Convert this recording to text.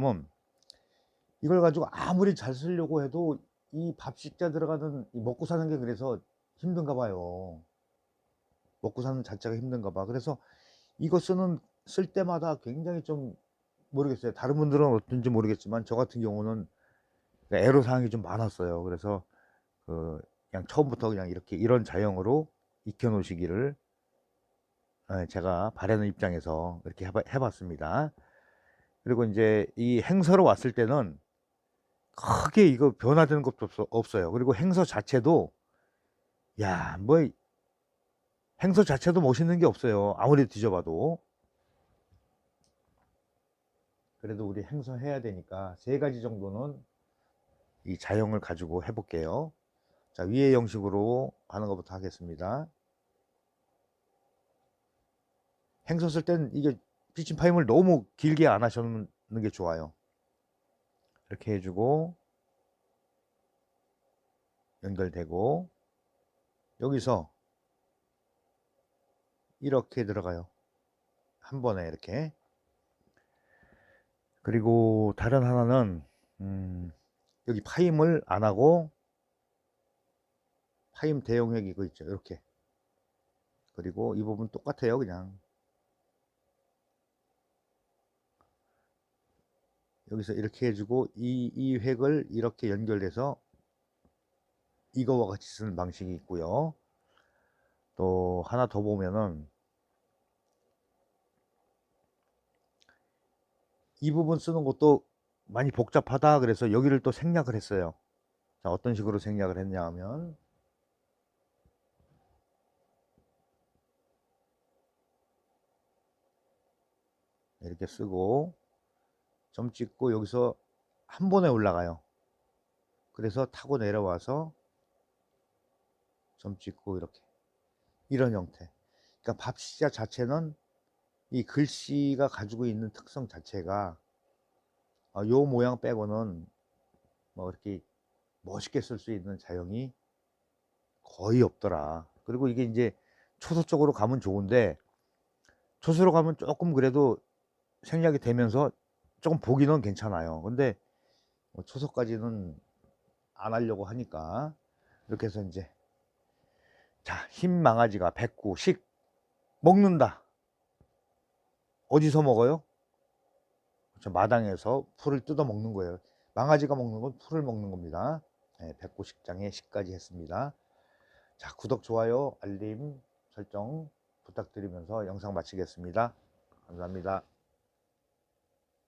면 이걸 가지고 아무리 잘 쓰려고 해도 이 밥식자 들어가는 이 먹고 사는 게 그래서 힘든가 봐요. 먹고 사는 자체가 힘든가 봐. 그래서 이거 쓰는 쓸 때마다 굉장히 좀 모르겠어요. 다른 분들은 어떤지 모르겠지만 저 같은 경우는 애로 사항이 좀 많았어요. 그래서 그 그냥 처음부터 그냥 이렇게 이런 자형으로 익혀 놓으시기를 예, 제가 바라는 입장에서 이렇게 해봤습니다. 그리고 이제 이 행서로 왔을 때는 크게 이거 변화되는 것도 없어, 없어 요. 그리고 행서 자체도 야, 뭐 행서 자체도 멋있는 게 없어요. 아무리 뒤져봐도. 그래도 우리 행서 해야 되니까 세 가지 정도는 이 자형을 가지고 해볼게요. 자, 위의 형식으로 하는 것부터 하겠습니다. 행서 쓸땐 이게 피칭 파임을 너무 길게 안 하시는 게 좋아요. 이렇게 해주고 연결되고 여기서 이렇게 들어가요. 한 번에 이렇게. 그리고 다른 하나는 음, 여기 파임을 안 하고 파임 대용액 이거 있죠. 이렇게. 그리고 이 부분 똑같아요. 그냥. 여기서 이렇게 해주고 이, 이 획을 이렇게 연결해서 이거와 같이 쓰는 방식이 있고요. 또 하나 더 보면은 이 부분 쓰는 것도 많이 복잡하다 그래서 여기를 또 생략을 했어요. 자, 어떤 식으로 생략을 했냐 하면 이렇게 쓰고 점 찍고 여기서 한 번에 올라가요. 그래서 타고 내려와서 점 찍고 이렇게 이런 형태. 그러니까 밥시자 자체는 이 글씨가 가지고 있는 특성 자체가 어, 요 모양 빼고는 뭐 이렇게 멋있게 쓸 수 있는 자형이 거의 없더라. 그리고 이게 이제 초소 쪽으로 가면 좋은데 초소로 가면 조금 그래도 생략이 되면서 조금 보기는 괜찮아요. 근데 뭐 초소까지는 안 하려고 하니까 이렇게 해서 이제 자, 흰 망아지가 백구 식 먹는다. 어디서 먹어요? 저 마당에서 풀을 뜯어 먹는 거예요. 망아지가 먹는 건 풀을 먹는 겁니다. 네, 백구 식장에 식까지 했습니다. 자, 구독, 좋아요, 알림 설정 부탁드리면서 영상 마치겠습니다. 감사합니다.